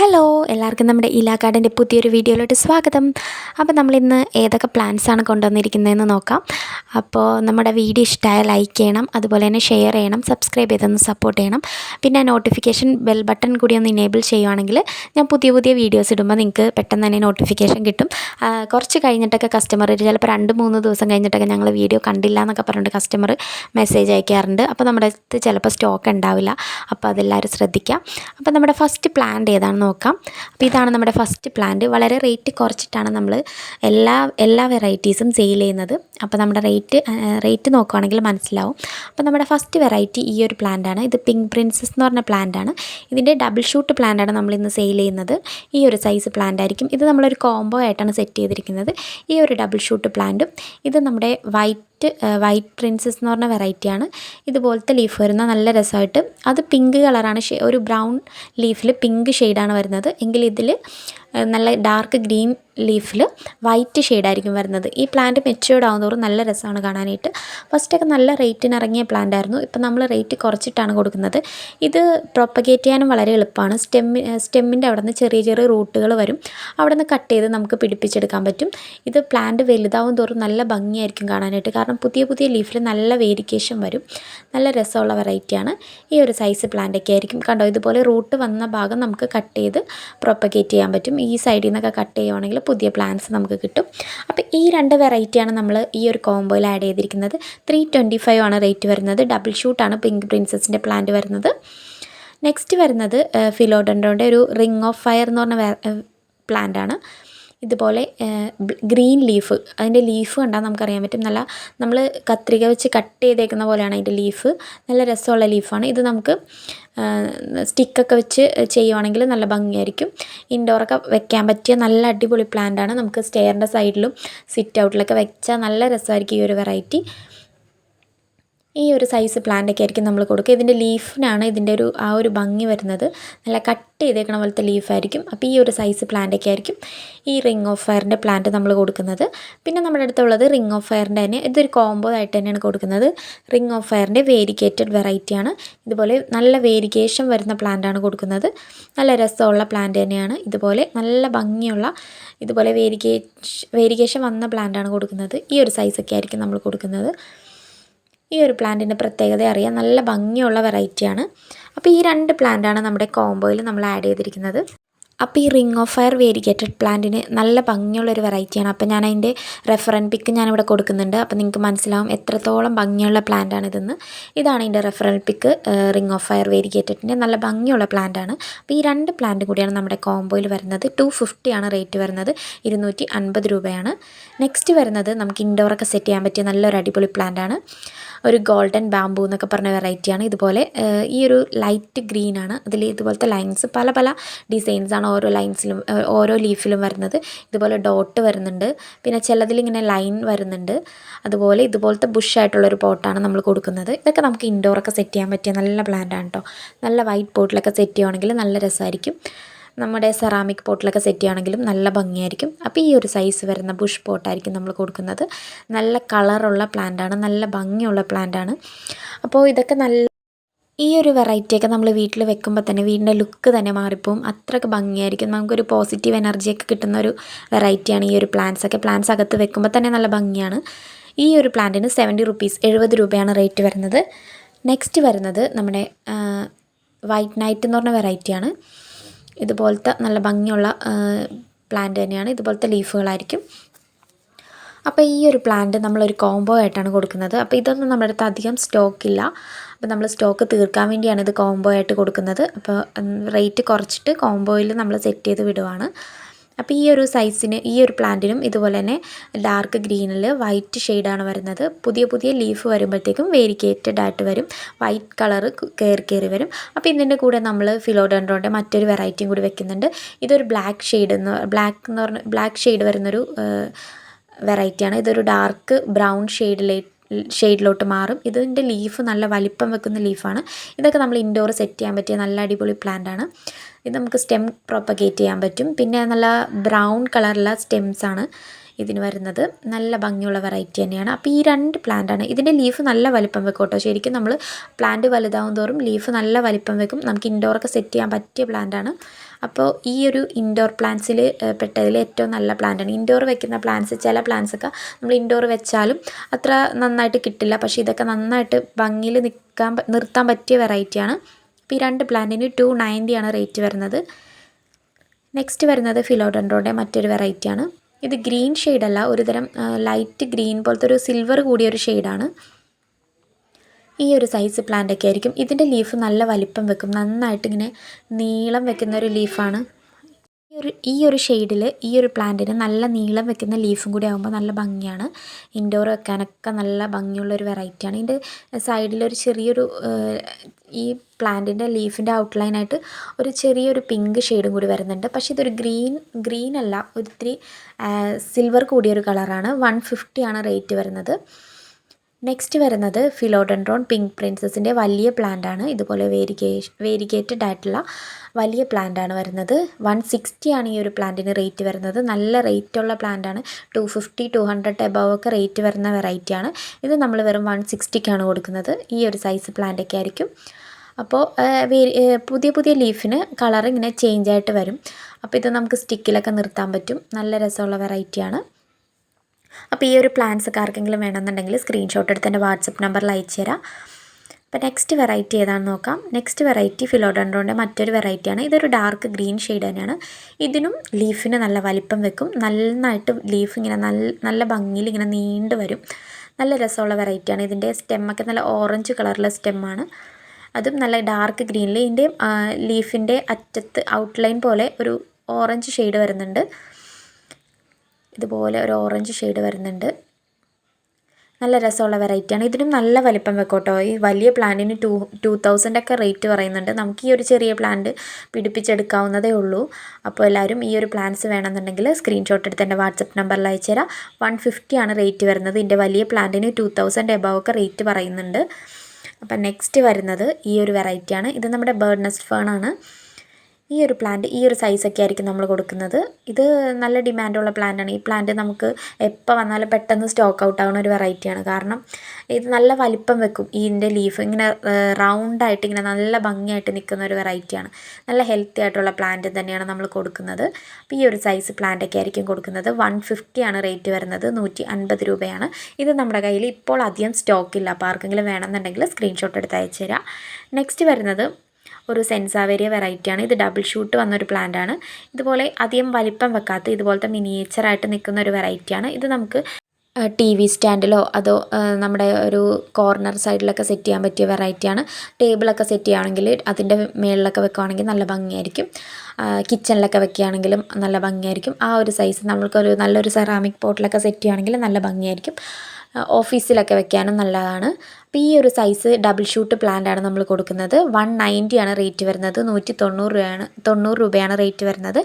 Hello എല്ലാവർക്കും നമ്മുടെ ഇലാ ഗാർഡന്റെ പുതിയൊരു വീഡിയോയിലോട്ട് സ്വാഗതം. അപ്പോൾ നമ്മളിന്ന് ഏതൊക്കെ പ്ലാൻസാണ് കൊണ്ടുവന്നിരിക്കുന്നതെന്ന് നോക്കാം. അപ്പോൾ നമ്മുടെ വീഡിയോ ഇഷ്ടമായ ലൈക്ക് ചെയ്യണം അതുപോലെ തന്നെ ഷെയർ ചെയ്യണം സബ്സ്ക്രൈബ് ചെയ്തൊന്ന് സപ്പോർട്ട് ചെയ്യണം. പിന്നെ നോട്ടിഫിക്കേഷൻ ബെൽ ബട്ടൺ കൂടി ഒന്ന് ഇനേബിൾ ചെയ്യുവാണെങ്കിൽ ഞാൻ പുതിയ പുതിയ വീഡിയോസ് ഇടുമ്പോൾ നിങ്ങൾക്ക് പെട്ടെന്ന് തന്നെ നോട്ടിഫിക്കേഷൻ കിട്ടും. കുറച്ച് കഴിഞ്ഞിട്ടൊക്കെ കസ്റ്റമർ ചിലപ്പോൾ രണ്ട് മൂന്ന് ദിവസം കഴിഞ്ഞിട്ടൊക്കെ ഞങ്ങൾ വീഡിയോ കണ്ടില്ല എന്നൊക്കെ പറഞ്ഞിട്ട് കസ്റ്റമർ മെസ്സേജ് അയക്കാറുണ്ട്. അപ്പോൾ നമ്മുടെ അടുത്ത് ചിലപ്പോൾ സ്റ്റോക്ക് ഉണ്ടാവില്ല. അപ്പോൾ അതെല്ലാവരും ശ്രദ്ധിക്കുക അപ്പോൾ നമ്മുടെ ഫസ്റ്റ് പ്ലാന്റ് ഏതാണെന്ന് നോക്കാം. അപ്പോൾ ഇതാണ് നമ്മുടെ ഫസ്റ്റ് പ്ലാന്റ് വളരെ റേറ്റ് കുറച്ചിട്ടാണ് നമ്മൾ എല്ലാ എല്ലാ വെറൈറ്റീസും സെയിൽ ചെയ്യുന്നത്. അപ്പോൾ നമ്മുടെ റേറ്റ് റേറ്റ് നോക്കുകയാണെങ്കിൽ മനസ്സിലാവും. അപ്പോൾ നമ്മുടെ ഫസ്റ്റ് വെറൈറ്റി ഈ ഒരു പ്ലാന്റാണ് ഇത് പിങ്ക് പ്രിൻസസ് എന്ന് പറഞ്ഞ പ്ലാന്റാണ് ഇതിന്റെ ഡബിൾ ഷൂട്ട് പ്ലാന്റാണ് നമ്മൾ ഇന്ന് സെയിൽ ചെയ്യുന്നത്. ഈ ഒരു സൈസ് പ്ലാന്റ് ആയിരിക്കും. ഇത് നമ്മളൊരു കോംബോ ആയിട്ടാണ് സെറ്റ് ചെയ്തിരിക്കുന്നത്. ഈ ഒരു ഡബിൾ ഷൂട്ട് പ്ലാന്റും ഇത് നമ്മുടെ വൈറ്റ് വൈറ്റ് വൈറ്റ് പ്രിൻസസ് എന്ന് പറഞ്ഞ വെറൈറ്റിയാണ് ഇതുപോലത്തെ ലീഫ് വരുന്ന നല്ല രസമായിട്ട്. അത് പിങ്ക് കളറാണ് ഒരു ബ്രൗൺ ലീഫിൽ പിങ്ക് ഷെയ്ഡാണ് വരുന്നത്. എങ്കിൽ ഇതിൽ നല്ല ഡാർക്ക് ഗ്രീൻ ലീഫിൽ വൈറ്റ് ഷെയ്ഡായിരിക്കും വരുന്നത്. ഈ പ്ലാന്റ് മെച്ചുവേർഡ് ആകുന്നതോറും നല്ല രസമാണ് കാണാനായിട്ട്. ഫസ്റ്റൊക്കെ നല്ല റേറ്റിന് ഇറങ്ങിയ പ്ലാന്റ് ആയിരുന്നു. ഇപ്പം നമ്മൾ റേറ്റ് കുറച്ചിട്ടാണ് കൊടുക്കുന്നത്. ഇത് പ്രൊപ്പഗേറ്റ് ചെയ്യാനും വളരെ എളുപ്പമാണ്. സ്റ്റെമ്മി സ്റ്റെമ്മിന്റെ അവിടെ നിന്ന് ചെറിയ ചെറിയ റൂട്ടുകൾ വരും. അവിടെ നിന്ന് കട്ട് ചെയ്ത് നമുക്ക് പിടിപ്പിച്ചെടുക്കാൻ പറ്റും. ഇത് പ്ലാന്റ് വലുതാവും തോറും നല്ല ഭംഗിയായിരിക്കും കാണാനായിട്ട്. കാരണം പുതിയ പുതിയ ലീഫിൽ നല്ല വേരിക്കേഷൻ വരും. നല്ല രസമുള്ള വെറൈറ്റിയാണ് ഈ ഒരു സൈസ് പ്ലാന്റൊക്കെ ആയിരിക്കും. കണ്ടോ? ഇതുപോലെ റൂട്ട് വന്ന ഭാഗം നമുക്ക് കട്ട് ചെയ്ത് പ്രൊപ്പഗേറ്റ് ചെയ്യാൻ പറ്റും. ഈ സൈഡിൽ നിന്നൊക്കെ കട്ട് ചെയ്യുവാണെങ്കിൽ പുതിയ പ്ലാന്റ്സ് നമുക്ക് കിട്ടും. അപ്പോൾ ഈ രണ്ട് വെറൈറ്റിയാണ് നമ്മൾ ഈ ഒരു കോംബോയിൽ ആഡ് ചെയ്തിരിക്കുന്നത്. ത്രീ ട്വന്റി ഫൈവ് ആണ് റേറ്റ് വരുന്നത്. ഡബിൾ ഷൂട്ടാണ് പിങ്ക് പ്രിൻസസിന്റെ പ്ലാന്റ് വരുന്നത്. നെക്സ്റ്റ് വരുന്നത് ഫിലോഡൻഡോന്റെ ഒരു റിംഗ് ഓഫ് ഫയർ എന്ന് പറഞ്ഞ പ്ലാന്റ് ആണ്. ഇതുപോലെ ഗ്രീൻ ലീഫ്. അതിന്റെ ലീഫ് കണ്ടാൽ നമുക്കറിയാൻ പറ്റും. നല്ല നമ്മൾ കത്രിക വെച്ച് കട്ട് ചെയ്തേക്കുന്ന പോലെയാണ് അതിന്റെ ലീഫ്. നല്ല രസമുള്ള ലീഫാണ്. ഇത് നമുക്ക് സ്റ്റിക്കൊക്കെ വെച്ച് ചെയ്യുവാണെങ്കിൽ നല്ല ഭംഗിയായിരിക്കും. ഇൻഡോറൊക്കെ വെക്കാൻ പറ്റിയ നല്ല അടിപൊളി പ്ലാന്റാണ് നമുക്ക് സ്റ്റെയറിന്റെ സൈഡിലും സിറ്റ് ഔട്ടിലൊക്കെ വെച്ചാൽ നല്ല രസമായിരിക്കും ഈ ഒരു വെറൈറ്റി ഈ ഒരു സൈസ് പ്ലാന്റൊക്കെ ആയിരിക്കും നമ്മൾ കൊടുക്കുക. ഇതിന്റെ ലീഫിനാണ് ഇതിന്റെ ഒരു ആ ഒരു ഭംഗി വരുന്നത്. നല്ല കട്ട് ചെയ്തേക്കണ പോലത്തെ ലീഫായിരിക്കും അപ്പോൾ ഈ ഒരു സൈസ് പ്ലാന്റൊക്കെ ആയിരിക്കും ഈ റിംഗ് ഓഫ് ഫയറിന്റെ പ്ലാന്റ് നമ്മൾ കൊടുക്കുന്നത്. പിന്നെ നമ്മുടെ അടുത്തുള്ളത് റിംഗ് ഓഫ് ഫയറിന്റെ തന്നെ ഇതൊരു കോംബോ ആയിട്ട് തന്നെയാണ് കൊടുക്കുന്നത്. റിംഗ് ഓഫ് ഫയറിന്റെ വേരിക്കേറ്റഡ് വെറൈറ്റിയാണ് ഇതുപോലെ നല്ല വേരിക്കേഷൻ വരുന്ന പ്ലാന്റാണ് കൊടുക്കുന്നത്. നല്ല രസമുള്ള പ്ലാന്റ് തന്നെയാണ്. ഇതുപോലെ നല്ല ഭംഗിയുള്ള ഇതുപോലെ വേരിക്കേഷ് വേരിക്കേഷൻ വന്ന പ്ലാന്റാണ് കൊടുക്കുന്നത്. ഈ ഒരു സൈസൊക്കെ ആയിരിക്കും നമ്മൾ കൊടുക്കുന്നത്. ഈ ഒരു പ്ലാന്റിന്റെ പ്രത്യേകത അറിയാം നല്ല ഭംഗിയുള്ള വെറൈറ്റിയാണ് അപ്പോൾ ഈ രണ്ട് പ്ലാന്റാണ് നമ്മുടെ കോംബോയിൽ നമ്മൾ ആഡ് ചെയ്തിരിക്കുന്നത്. അപ്പോൾ ഈ റിംഗ് ഓഫ് ഫയർ വേരിഗേറ്റഡ് പ്ലാന്റിന് നല്ല ഭംഗിയുള്ളൊരു വെറൈറ്റിയാണ് അപ്പോൾ ഞാൻ അതിന്റെ റെഫറൻ പിക്ക് ഞാനിവിടെ കൊടുക്കുന്നുണ്ട്. അപ്പോൾ നിങ്ങൾക്ക് മനസ്സിലാവും എത്രത്തോളം ഭംഗിയുള്ള പ്ലാന്റാണ് ഇതെന്ന്. ഇതാണ് ഇതിന്റെ referral pick ring of fire വേരിഗേറ്റഡിന്റെ നല്ല ഭംഗിയുള്ള പ്ലാന്റാണ് അപ്പോൾ ഈ രണ്ട് പ്ലാന്റ് കൂടിയാണ് നമ്മുടെ കോംബോയിൽ വരുന്നത്. ടു ആണ് റേറ്റ് വരുന്നത്. ഇരുന്നൂറ്റി രൂപയാണ്. നെക്സ്റ്റ് വരുന്നത് നമുക്ക് ഇൻഡോറൊക്കെ സെറ്റ് ചെയ്യാൻ പറ്റിയ നല്ലൊരു അടിപൊളി പ്ലാന്റാണ് ഒരു ഗോൾഡൻ ബാമ്പൂ എന്നൊക്കെ പറഞ്ഞ വെറൈറ്റിയാണ് ഇതുപോലെ ഈ ഒരു ലൈറ്റ് ഗ്രീനാണ് അതിൽ ഇതുപോലത്തെ ലൈൻസ് പല പല ഡിസൈൻസാണ് ഓരോ ലൈൻസിലും ഓരോ ലീഫിലും വരുന്നത്. ഇതുപോലെ ഡോട്ട് വരുന്നുണ്ട്. പിന്നെ ചിലതിലിങ്ങനെ ലൈൻ വരുന്നുണ്ട്. അതുപോലെ ഇതുപോലത്തെ ബുഷായിട്ടുള്ളൊരു പോട്ടാണ് നമ്മൾ കൊടുക്കുന്നത്. ഇതൊക്കെ നമുക്ക് ഇൻഡോറൊക്കെ സെറ്റ് ചെയ്യാൻ പറ്റിയ നല്ല പ്ലാന്റാണ് കേട്ടോ നല്ല വൈറ്റ് പോട്ടിലൊക്കെ സെറ്റ് ചെയ്യുവാണെങ്കിൽ നല്ല രസമായിരിക്കും നമ്മുടെ സെറാമിക് പോട്ടിലൊക്കെ സെറ്റ് ചെയ്യുകയാണെങ്കിലും നല്ല ഭംഗിയായിരിക്കും. അപ്പോൾ ഈ ഒരു സൈസ് വരുന്ന ബുഷ് പോട്ടായിരിക്കും നമ്മൾ കൊടുക്കുന്നത്. നല്ല കളറുള്ള പ്ലാന്റാണ് നല്ല ഭംഗിയുള്ള പ്ലാന്റാണ് അപ്പോൾ ഇതൊക്കെ നല്ല ഈ ഒരു വെറൈറ്റിയൊക്കെ നമ്മൾ വീട്ടിൽ വെക്കുമ്പോൾ തന്നെ വീടിന്റെ ലുക്ക് തന്നെ മാറിപ്പോവും. അത്രയ്ക്ക് ഭംഗിയായിരിക്കും. നമുക്കൊരു പോസിറ്റീവ് എനർജിയൊക്കെ കിട്ടുന്ന ഒരു വെറൈറ്റിയാണ് ഈ ഒരു പ്ലാന്റ്സ് ഒക്കെ. പ്ലാന്റ്സ് അകത്ത് വെക്കുമ്പോൾ തന്നെ നല്ല ഭംഗിയാണ്. ഈ ഒരു പ്ലാന്റിന് സെവന്റി റുപ്പീസ് എഴുപത് രൂപയാണ് റേറ്റ് വരുന്നത്. നെക്സ്റ്റ് വരുന്നത് നമ്മുടെ വൈറ്റ് നൈറ്റ് എന്ന് പറഞ്ഞ വെറൈറ്റിയാണ് ഇതുപോലത്തെ നല്ല ഭംഗിയുള്ള പ്ലാന്റ് തന്നെയാണ്. ഇതുപോലത്തെ ലീഫുകളായിരിക്കും അപ്പോൾ ഈ ഒരു പ്ലാന്റ് നമ്മളൊരു കോംബോ ആയിട്ടാണ് കൊടുക്കുന്നത്. അപ്പോൾ ഇതൊന്നും നമ്മുടെ അടുത്ത് അധികം സ്റ്റോക്കില്ല അപ്പോൾ നമ്മൾ സ്റ്റോക്ക് തീർക്കാൻ വേണ്ടിയാണ് ഇത് കോംബോ ആയിട്ട് കൊടുക്കുന്നത്. അപ്പോൾ റേറ്റ് കുറച്ചിട്ട് കോംബോയിൽ നമ്മൾ സെറ്റ് ചെയ്ത് വിടുവാണ്. അപ്പോൾ ഈ ഒരു സൈസിന് ഈ ഒരു പ്ലാന്റിനും ഇതുപോലെ തന്നെ ഡാർക്ക് ഗ്രീനിൽ വൈറ്റ് ഷെയ്ഡാണ് വരുന്നത്. പുതിയ പുതിയ ലീഫ് വരുമ്പോഴത്തേക്കും വേരിക്കേറ്റഡ് ആയിട്ട് വരും. വൈറ്റ് കളർ കയറി കയറി വരും. അപ്പോൾ ഇതിന്റെ കൂടെ നമ്മൾ ഫിലോഡൻഡ്രോന്റെ മറ്റൊരു വെറൈറ്റിയും കൂടി വെക്കുന്നുണ്ട്. ഇതൊരു ബ്ലാക്ക് ഷെയ്ഡ് എന്ന് ബ്ലാക്ക് എന്ന് പറഞ്ഞ ബ്ലാക്ക് ഷെയ്ഡ് വരുന്നൊരു വെറൈറ്റിയാണ് ഇതൊരു ഡാർക്ക് ബ്രൗൺ ഷെയ്ഡിലേ ഷെയ്ഡിലോട്ട് മാറും. ഇതിന്റെ ലീഫ് നല്ല വലിപ്പം വെക്കുന്ന ലീഫാണ് ഇതൊക്കെ നമ്മൾ ഇൻഡോർ സെറ്റ് ചെയ്യാൻ പറ്റിയ നല്ല അടിപൊളി പ്ലാന്റ് ആണ്. ഇത് നമുക്ക് സ്റ്റെം പ്രൊപ്പഗേറ്റ് ചെയ്യാൻ പറ്റും. പിന്നെ നല്ല ബ്രൗൺ കളറുള്ള സ്റ്റെംസ് ആണ്. ഇതിന് വരുന്നത്. നല്ല ഭംഗിയുള്ള വെറൈറ്റി തന്നെയാണ്. അപ്പോൾ ഈ രണ്ട് പ്ലാന്റാണ് ഇതിന്റെ ലീഫ് നല്ല വലിപ്പം വെക്കും കേട്ടോ. ശരിക്കും നമ്മൾ പ്ലാന്റ് വലുതാവും തോറും ലീഫ് നല്ല വലിപ്പം വെക്കും. നമുക്ക് ഇൻഡോറൊക്കെ സെറ്റ് ചെയ്യാൻ പറ്റിയ പ്ലാന്റാണ് അപ്പോൾ ഈ ഒരു ഇൻഡോർ പ്ലാന്റ്സിൽ പെട്ടതിൽ ഏറ്റവും നല്ല പ്ലാന്റാണ് ഇൻഡോർ വെക്കുന്ന പ്ലാന്റ്സ് ചില പ്ലാന്റ്സൊക്കെ നമ്മൾ ഇൻഡോർ വെച്ചാലും അത്ര നന്നായിട്ട് കിട്ടില്ല. പക്ഷേ ഇതൊക്കെ നന്നായിട്ട് ഭംഗിയിൽ നിൽക്കാൻ നിർത്താൻ പറ്റിയ വെറൈറ്റിയാണ് അപ്പോൾ ഈ രണ്ട് പ്ലാന്റിന് ടു നയന്റിയാണ് റേറ്റ് വരുന്നത്. നെക്സ്റ്റ് വരുന്നത് ഫിലോഡൻഡ്രോന്റെ മറ്റൊരു വെറൈറ്റിയാണ് ഇത് ഗ്രീൻ ഷെയ്ഡല്ല ഒരുതരം ലൈറ്റ് ഗ്രീൻ പോലത്തെ ഒരു സിൽവർ കൂടിയ ഒരു ഷെയ്ഡാണ്. ഈ ഒരു സൈസ് പ്ലാന്റ് ഒക്കെ ആയിരിക്കും. ഇതിന്റെ ലീഫ് നല്ല വലിപ്പം വെക്കും. നന്നായിട്ട് ഇങ്ങനെ നീളം വെക്കുന്ന ഒരു ലീഫാണ്. ഒരു ഈ ഒരു ഷെയ്ഡിൽ ഈ ഒരു പ്ലാന്റിന് നല്ല നീളം വെക്കുന്ന ലീഫും കൂടി ആകുമ്പോൾ നല്ല ഭംഗിയാണ്. ഇൻഡോർ വെക്കാനൊക്കെ നല്ല ഭംഗിയുള്ളൊരു വെറൈറ്റിയാണ് ഇതിന്റെ സൈഡിലൊരു ചെറിയൊരു ഈ പ്ലാന്റിന്റെ ലീഫിന്റെ ഔട്ട്ലൈനായിട്ട് ഒരു ചെറിയൊരു പിങ്ക് ഷെയ്ഡും കൂടി വരുന്നുണ്ട്. പക്ഷേ ഇതൊരു ഗ്രീൻ ഗ്രീൻ അല്ല. ഒത്തിരി സിൽവർ കൂടിയൊരു കളറാണ് വൺ ഫിഫ്റ്റിയാണ് റേറ്റ് വരുന്നത്. നെക്സ്റ്റ് വരുന്നത് ഫിലോഡൻഡ്രോൺ പിങ്ക് പ്രിൻസസിന്റെ വലിയ പ്ലാന്റ് ആണ്. ഇതുപോലെ വേരിഗേ വേരിഗേറ്റഡ് ആയിട്ടുള്ള വലിയ പ്ലാന്റ് ആണ് വരുന്നത്. വൺ സിക്സ്റ്റി ആണ് ഈ ഒരു പ്ലാന്റിന് റേറ്റ് വരുന്നത്. നല്ല റേറ്റുള്ള പ്ലാന്റ് ആണ്. Two fifty to hundred above ഒക്കെ റേറ്റ് വരുന്ന വെറൈറ്റിയാണ് ഇത് നമ്മൾ വെറും വൺ സിക്സ്റ്റിക്കാണ് കൊടുക്കുന്നത്. ഈ ഒരു സൈസ് പ്ലാന്റൊക്കെ ആയിരിക്കും. അപ്പോൾ പുതിയ പുതിയ ലീഫിന് കളർ ഇങ്ങനെ ചേഞ്ച് ആയിട്ട് വരും. അപ്പോൾ ഇത് നമുക്ക് സ്റ്റിക്കിലൊക്കെ നിർത്താൻ പറ്റും. നല്ല രസമുള്ള വെറൈറ്റിയാണ് അപ്പോൾ ഈ ഒരു പ്ലാൻസ് ഒക്കെ ആർക്കെങ്കിലും വേണമെന്നുണ്ടെങ്കിൽ സ്ക്രീൻഷോട്ട് എടുത്ത് എന്റെ വാട്സപ്പ് നമ്പറിൽ അയച്ചു തരാം. അപ്പോൾ നെക്സ്റ്റ് വെറൈറ്റി ഏതാണെന്ന് നോക്കാം. നെക്സ്റ്റ് വെറൈറ്റി ഫിലോഡൻഡ്രോന്റെ മറ്റൊരു വെറൈറ്റിയാണ് ഇതൊരു ഡാർക്ക് ഗ്രീൻ ഷെയ്ഡ് തന്നെയാണ്. ഇതിനും ലീഫിന് നല്ല വലിപ്പം വെക്കും. നന്നായിട്ട് ലീഫ് ഇങ്ങനെ നല്ല നല്ല ഭംഗിയിൽ ഇങ്ങനെ നീണ്ട് വരും. നല്ല രസമുള്ള വെറൈറ്റിയാണ് ഇതിന്റെ സ്റ്റെമ്മൊക്കെ നല്ല ഓറഞ്ച് കളറിലെ സ്റ്റെമ്മാണ് അതും നല്ല ഡാർക്ക് ഗ്രീനിൽ ഇതിന്റെ ലീഫിന്റെ അറ്റത്ത് ഔട്ട്ലൈൻ പോലെ ഒരു ഓറഞ്ച് ഷെയ്ഡ് വരുന്നുണ്ട്. ഇതുപോലെ ഒരു ഓറഞ്ച് ഷെയ്ഡ് വരുന്നുണ്ട്. നല്ല രസമുള്ള വെറൈറ്റിയാണ് ഇതിനും നല്ല വലിപ്പം വെക്കോട്ടോ. ഈ വലിയ പ്ലാന്റിന് ടു ടു തൗസൻഡ് ഒക്കെ റേറ്റ് പറയുന്നുണ്ട്. നമുക്ക് ഈ ഒരു ചെറിയ പ്ലാന്റ് പിടിപ്പിച്ചെടുക്കാവുന്നതേ ഉള്ളൂ. അപ്പോൾ എല്ലാവരും ഈ ഒരു പ്ലാന്റ്സ് വേണമെന്നുണ്ടെങ്കിൽ സ്ക്രീൻഷോട്ട് എടുത്ത് എന്റെ വാട്സപ്പ് നമ്പറിൽ അയച്ചു തരാം വൺ ഫിഫ്റ്റിയാണ് റേറ്റ് വരുന്നത്. ഇതിന്റെ വലിയ പ്ലാന്റിന് ടു തൗസൻഡ് എബവ് ഒക്കെ റേറ്റ് പറയുന്നുണ്ട്. അപ്പം നെക്സ്റ്റ് വരുന്നത് ഈ ഒരു വെറൈറ്റിയാണ് ഇത് നമ്മുടെ ബേർഡ് നെസ്റ്റ് ഫേൺ ആണ്. ഈ ഒരു പ്ലാന്റ് ഈ ഒരു സൈസൊക്കെ ആയിരിക്കും നമ്മൾ കൊടുക്കുന്നത്. ഇത് നല്ല ഡിമാൻഡുള്ള പ്ലാന്റാണ് ഈ പ്ലാന്റ് നമുക്ക് എപ്പോൾ വന്നാലും പെട്ടെന്ന് സ്റ്റോക്ക് ഔട്ട് ആവുന്ന ഒരു വെറൈറ്റിയാണ് കാരണം ഇത് നല്ല വലിപ്പം വെക്കും. ഇതിന്റെ ലീഫ് ഇങ്ങനെ റൗണ്ടായിട്ട് ഇങ്ങനെ നല്ല ഭംഗിയായിട്ട് നിൽക്കുന്ന ഒരു വെറൈറ്റിയാണ് നല്ല ഹെൽത്തി ആയിട്ടുള്ള പ്ലാന്റ് തന്നെയാണ് നമ്മൾ കൊടുക്കുന്നത്. അപ്പോൾ ഈ ഒരു സൈസ് പ്ലാന്റൊക്കെ ആയിരിക്കും കൊടുക്കുന്നത്. വൺ ഫിഫ്റ്റിയാണ് റേറ്റ് വരുന്നത്. നൂറ്റി അൻപത് രൂപയാണ്. ഇത് നമ്മുടെ കയ്യിൽ ഇപ്പോൾ അധികം സ്റ്റോക്കില്ല അപ്പോൾ ആർക്കെങ്കിലും വേണമെന്നുണ്ടെങ്കിൽ സ്ക്രീൻഷോട്ട് എടുത്ത് അയച്ചു തരാം. നെക്സ്റ്റ് വരുന്നത് ഒരു സെൻസാവേരിയ വെറൈറ്റിയാണ്. ഇത് ഡബിൾ ഷൂട്ട് വന്നൊരു ആണ്. ഇതുപോലെ അധികം വലിപ്പം വെക്കാത്ത ഇതുപോലത്തെ മിനിയേച്ചറായിട്ട് നിൽക്കുന്ന ഒരു വെറൈറ്റിയാണ്. ഇത് നമുക്ക് ടി വി സ്റ്റാൻഡിലോ അതോ നമ്മുടെ ഒരു കോർണർ സൈഡിലൊക്കെ സെറ്റ് ചെയ്യാൻ പറ്റിയ വെറൈറ്റിയാണ്. ടേബിളൊക്കെ സെറ്റ് ചെയ്യുകയാണെങ്കിൽ അതിന്റെ മേളിലൊക്കെ വെക്കുകയാണെങ്കിൽ നല്ല ഭംഗിയായിരിക്കും. കിച്ചണിലൊക്കെ വെക്കുകയാണെങ്കിലും നല്ല ഭംഗിയായിരിക്കും. ആ ഒരു സൈസ് നമ്മൾക്കൊരു നല്ലൊരു സെറാമിക് പോട്ടിലൊക്കെ സെറ്റ് ചെയ്യുകയാണെങ്കിൽ നല്ല ഭംഗിയായിരിക്കും. ഓഫീസിലൊക്കെ വെക്കാനും നല്ലതാണ്. അപ്പോൾ ഈ ഒരു സൈസ് ഡബിൾ ഷൂട്ട് പ്ലാന്റാണ് നമ്മൾ കൊടുക്കുന്നത്. വൺ നയന്റിയാണ് റേറ്റ് വരുന്നത്. നൂറ്റി തൊണ്ണൂറ് രൂപയാണ് തൊണ്ണൂറ് രൂപയാണ് റേറ്റ് വരുന്നത്.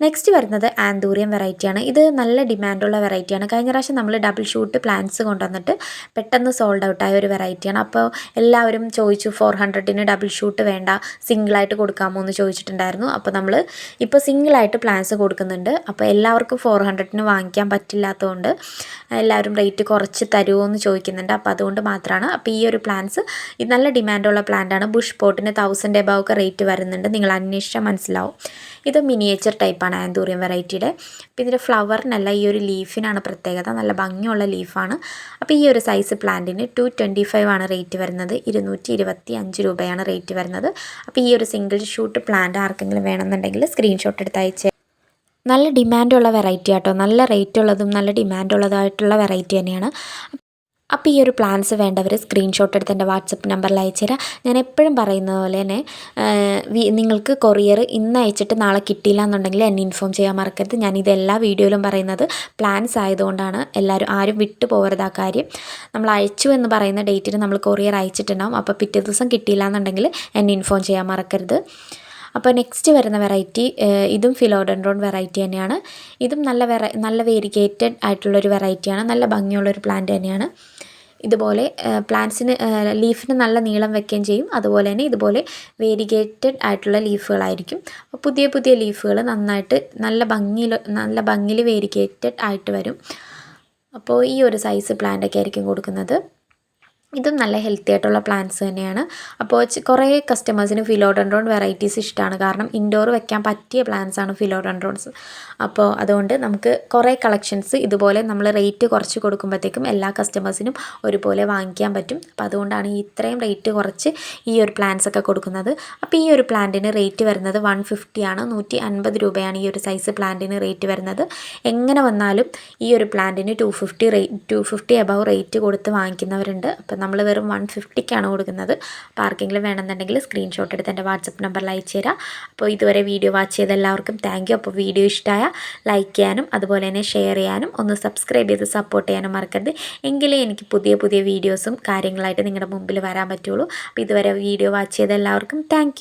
നെക്സ്റ്റ് വരുന്നത് ആന്തൂറിയം വെറൈറ്റിയാണ് ഇത് നല്ല ഡിമാൻഡുള്ള വെറൈറ്റിയാണ് കഴിഞ്ഞ പ്രാവശ്യം നമ്മൾ ഡബിൾ ഷൂട്ട് പ്ലാന്റ്സ് കൊണ്ടുവന്നിട്ട് പെട്ടെന്ന് സോൾഡ് ഔട്ടായ ഒരു വെറൈറ്റിയാണ് അപ്പോൾ എല്ലാവരും ചോദിച്ചു ഫോർ ഹൺഡ്രഡിന് ഡബിൾ ഷൂട്ട് വേണ്ട സിംഗിളായിട്ട് കൊടുക്കാമോ? എന്ന് ചോദിച്ചിട്ടുണ്ടായിരുന്നു. അപ്പോൾ നമ്മൾ ഇപ്പോൾ സിംഗിളായിട്ട് പ്ലാന്റ്സ് കൊടുക്കുന്നുണ്ട്. അപ്പോൾ എല്ലാവർക്കും ഫോർ ഹൺഡ്രഡിന് വാങ്ങിക്കാൻ പറ്റില്ലാത്തതുകൊണ്ട് എല്ലാവരും റേറ്റ് കുറച്ച് തരുമോ എന്ന് ചോദിക്കുന്നുണ്ട്. അപ്പോൾ അതുകൊണ്ട് മാത്രമാണ് അപ്പോൾ ഈ ഒരു പ്ലാന്റ്സ് ഇത് നല്ല ഡിമാൻഡുള്ള പ്ലാന്റാണ് ബുഷ് പോട്ടിന് തൗസൻഡ് എബവ് ഒക്കെ റേറ്റ് വരുന്നുണ്ട്. നിങ്ങൾ അന്വേഷിച്ചാൽ മനസ്സിലാവും. ഇത് മിനിയേച്ചർ ടൈപ്പാണ് ആന്തൂറിയം വെറൈറ്റിയുടെ. അപ്പോൾ ഇതിന്റെ ഫ്ലവറിനല്ല ഈ ഒരു ലീഫിനാണ് പ്രത്യേകത. നല്ല ഭംഗിയുള്ള ലീഫാണ് അപ്പോൾ ഈ ഒരു സൈസ് പ്ലാന്റിന് ടു ട്വന്റി ഫൈവ് ആണ് റേറ്റ് വരുന്നത്. ഇരുന്നൂറ്റി ഇരുപത്തി അഞ്ച് രൂപയാണ് റേറ്റ് വരുന്നത്. അപ്പോൾ ഈ ഒരു സിംഗിൾ ഷൂട്ട് പ്ലാന്റ് ആർക്കെങ്കിലും വേണമെന്നുണ്ടെങ്കിൽ സ്ക്രീൻഷോട്ട് എടുത്ത് അയച്ച് നല്ല ഡിമാൻഡുള്ള വെറൈറ്റി ആട്ടോ. നല്ല റേറ്റ് ഉള്ളതും നല്ല ഡിമാൻഡുള്ളതായിട്ടുള്ള വെറൈറ്റി തന്നെയാണ്. അപ്പോൾ ഈ ഒരു പ്ലാൻസ് വേണ്ടവർ സ്ക്രീൻഷോട്ട് എടുത്ത് എന്റെ വാട്സപ്പ് നമ്പറിൽ അയച്ചുതരാം ഞാൻ എപ്പോഴും പറയുന്ന പോലെ തന്നെ നിങ്ങൾക്ക് കൊറിയർ ഇന്ന് അയച്ചിട്ട് നാളെ കിട്ടിയില്ല എന്നുണ്ടെങ്കിൽ എന്നെ ഇൻഫോം ചെയ്യാൻ മറക്കരുത്. ഞാൻ ഇതെല്ലാ വീഡിയോയിലും പറയുന്നത് പ്ലാൻസ് ആയതുകൊണ്ടാണ്. എല്ലാവരും ആരും വിട്ടു പോകരുത് ആ കാര്യം. നമ്മൾ അയച്ചു എന്ന് പറയുന്ന ഡേറ്റിന് നമ്മൾ കൊറിയർ അയച്ചിട്ടുണ്ടാവും. അപ്പോൾ പിറ്റേ ദിവസം കിട്ടിയില്ല എന്നുണ്ടെങ്കിൽ എന്നെ ഇൻഫോം ചെയ്യാൻ മറക്കരുത്. അപ്പോൾ നെക്സ്റ്റ് വരുന്ന വെറൈറ്റി ഇതും ഫിലോഡൻഡ്രോൺ വെറൈറ്റി തന്നെയാണ്. ഇതും നല്ല വെറൈ നല്ല വേരിഗേറ്റഡ് ആയിട്ടുള്ളൊരു വെറൈറ്റിയാണ്. നല്ല ഭംഗിയുള്ളൊരു പ്ലാന്റ് തന്നെയാണ്. ഇതുപോലെ പ്ലാന്റ്സിന് ലീഫിന് നല്ല നീളം വെക്കുകയും ചെയ്യും. അതുപോലെ തന്നെ ഇതുപോലെ വേരിഗേറ്റഡ് ആയിട്ടുള്ള ലീഫുകളായിരിക്കും. അപ്പോൾ പുതിയ പുതിയ ലീഫുകൾ നന്നായിട്ട് നല്ല ഭംഗിയിൽ നല്ല ഭംഗിയിൽ വേരിഗേറ്റഡ് ആയിട്ട് വരും. അപ്പോൾ ഈ ഒരു സൈസ് പ്ലാന്റ് ഒക്കെ ആയിരിക്കും കൊടുക്കുന്നത്. ഇതും നല്ല ഹെൽത്തി ആയിട്ടുള്ള പ്ലാന്റ്സ് തന്നെയാണ്. അപ്പോൾ കുറേ കസ്റ്റമേഴ്സിന് ഫിലോഡൻഡ്രോൺ വെറൈറ്റീസ് ഇഷ്ടമാണ് കാരണം ഇൻഡോർ വെക്കാൻ പറ്റിയ പ്ലാന്റ്സ് ആണ് ഫിലോഡൻഡ്രോൺസ് അപ്പോൾ അതുകൊണ്ട് നമുക്ക് കുറേ കളക്ഷൻസ് ഇതുപോലെ നമ്മൾ റേറ്റ് കുറച്ച് കൊടുക്കുമ്പോഴത്തേക്കും എല്ലാ കസ്റ്റമേഴ്സിനും ഒരുപോലെ വാങ്ങിക്കാൻ പറ്റും. അപ്പോൾ അതുകൊണ്ടാണ് ഇത്രയും റേറ്റ് കുറച്ച് ഈ ഒരു പ്ലാന്റ്സ് ഒക്കെ കൊടുക്കുന്നത്. അപ്പോൾ ഈ ഒരു പ്ലാന്റിന് റേറ്റ് വരുന്നത് വൺ ആണ്. നൂറ്റി അൻപത് രൂപയാണ് ഈ ഒരു സൈസ് പ്ലാന്റിന് റേറ്റ് വരുന്നത്. എങ്ങനെ വന്നാലും ഈ ഒരു പ്ലാന്റിന് two fifty rate two fifty rate കൊടുത്ത് വാങ്ങിക്കുന്നവരുണ്ട്. അപ്പോൾ നമ്മൾ വെറും വൺ ഫിഫ്റ്റിക്കാണ് കൊടുക്കുന്നത്. അപ്പോൾ ആർക്കെങ്കിലും വേണമെന്നുണ്ടെങ്കിൽ സ്ക്രീൻഷോട്ട് എടുത്ത് എന്റെ വാട്സപ്പ് നമ്പറിൽ അയച്ചു തരാം. അപ്പോൾ ഇതുവരെ വീഡിയോ വാച്ച് ചെയ്ത എല്ലാവർക്കും താങ്ക് യു അപ്പോൾ വീഡിയോ ഇഷ്ടമായ ലൈക്ക് ചെയ്യാനും അതുപോലെ തന്നെ ഷെയർ ചെയ്യാനും ഒന്ന് സബ്സ്ക്രൈബ് ചെയ്ത് സപ്പോർട്ട് ചെയ്യാനും മറക്കരുത്. എങ്കിലേ എനിക്ക് പുതിയ പുതിയ വീഡിയോസും കാര്യങ്ങളായിട്ട് നിങ്ങളുടെ മുമ്പിൽ വരാൻ പറ്റുള്ളൂ. അപ്പോൾ ഇതുവരെ വീഡിയോ വാച്ച് ചെയ്ത എല്ലാവർക്കും താങ്ക്